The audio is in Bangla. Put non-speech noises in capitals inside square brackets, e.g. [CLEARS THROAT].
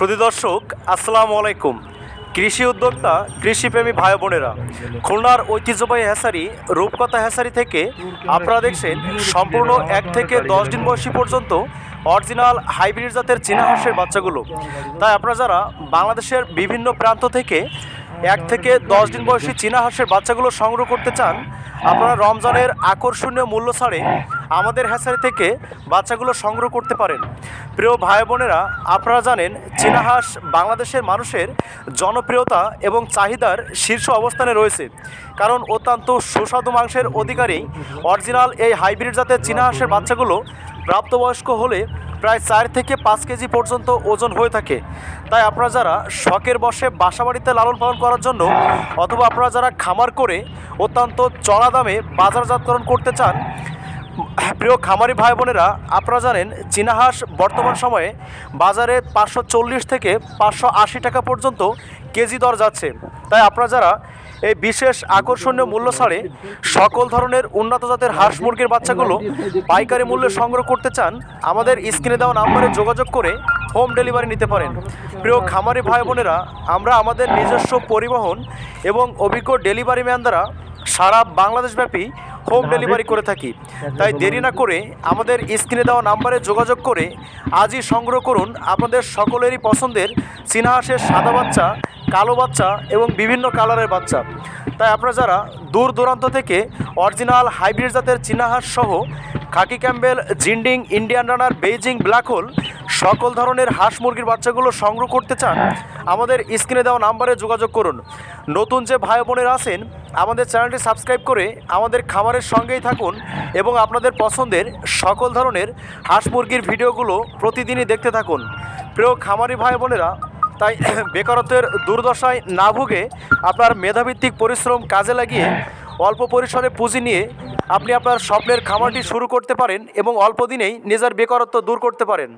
সুধী দর্শক, আসসালামু আলাইকুম। কৃষি উদ্যোক্তা, কৃষিপ্রেমী ভাই বোনেরা, খুলনার ঐতিহ্যবাহী হেসারি রূপকথা হেসারি থেকে আপনারা দেখছেন সম্পূর্ণ এক থেকে দশ দিন বয়সী পর্যন্ত অরিজিনাল হাইব্রিড জাতের চীনা হাঁসের বাচ্চাগুলো। তাই আপনারা যারা বাংলাদেশের বিভিন্ন প্রান্ত থেকে এক থেকে দশ দিন বয়সী চীনা হাঁসের বাচ্চাগুলো সংগ্রহ করতে চান, আপনারা রমজানের আকর্ষণীয় মূল্য ছাড়ে আমাদের হ্যাসারি থেকে বাচ্চাগুলো সংগ্রহ করতে পারেন। প্রিয় ভাই বোনেরা, আপনারা জানেন, চীনা হাঁস বাংলাদেশের মানুষের জনপ্রিয়তা এবং চাহিদার শীর্ষ অবস্থানে রয়েছে। কারণ অত্যন্ত সুস্বাদু মাংসের অধিকারী অরিজিনাল এই হাইব্রিড জাতের চীনা হাঁসের বাচ্চাগুলো প্রাপ্তবয়স্ক হলে প্রায় চার থেকে পাঁচ কেজি পর্যন্ত ওজন হয়ে থাকে। তাই আপনারা যারা শখের বসে বাসাবাড়িতে লালন পালন করার জন্য অথবা আপনারা যারা খামার করে অত্যন্ত চড়া দামে বাজারজাতকরণ করতে চান, প্রিয় খামারি ভাই বোনেরা, আপনারা জানেন চীনা হাঁস বর্তমান সময়ে বাজারে পাঁচশো চল্লিশ থেকে পাঁচশো আশি টাকা পর্যন্ত কেজি দর যাচ্ছে। তাই আপনারা যারা এই বিশেষ আকর্ষণীয় মূল্য ছাড়ে সকল ধরনের উন্নত জাতের হাঁস মুরগির বাচ্চাগুলো পাইকারি মূল্যে সংগ্রহ করতে চান, আমাদের স্ক্রিনে দেওয়া নাম্বারে যোগাযোগ করে হোম ডেলিভারি নিতে পারেন। প্রিয় খামারি ভাই বোনেরা, আমরা আমাদের নিজস্ব পরিবহন এবং অভিজ্ঞ ডেলিভারি ম্যান দ্বারা সারা বাংলাদেশব্যাপী হোম ডেলিভারি করে থাকি। তাই দেরি না করে আমাদের স্ক্রিনে দেওয়া নাম্বারে যোগাযোগ করে আজই সংগ্রহ করুন আপনাদের সকলেরই পছন্দের চীনা হাঁসের সাদা বাচ্চা কালো বাচ্চা এবং বিভিন্ন কালারের বাচ্চা। তাই আপনারা যারা দূর দূরান্ত থেকে অরিজিনাল হাইব্রিড জাতের চীনা হাঁস সহ khaki Campbell Jinding Indian runner Beijing black hole সকল ধরনের হাঁস মুরগির বাচ্চাগুলো সংগ্রহ করতে চান আমাদের স্ক্রিনে দেওয়া নাম্বারে যোগাযোগ করুন। নতুন যে ভাই বোনেরা আছেন আমাদের চ্যানেলটি সাবস্ক্রাইব করে আমাদের খামারের সঙ্গেই থাকুন এবং আপনাদের পছন্দের সকল ধরনের হাঁস মুরগির ভিডিওগুলো প্রতিদিনই দেখতে থাকুন। প্রিয় খামারি ভাই বোনেরা তাই [CLEARS THROAT] বেকারত্বের দুর্দশায় না ভুগে আপনার মেধাভিত্তিক পরিশ্রম কাজে লাগিয়ে অল্প পরিসরে পুঁজি নিয়ে আপনি আপনার স্বপ্নের খামারটি শুরু করতে পারেন এবং অল্প দিনেই নিজের বেকারত্ব দূর করতে পারেন।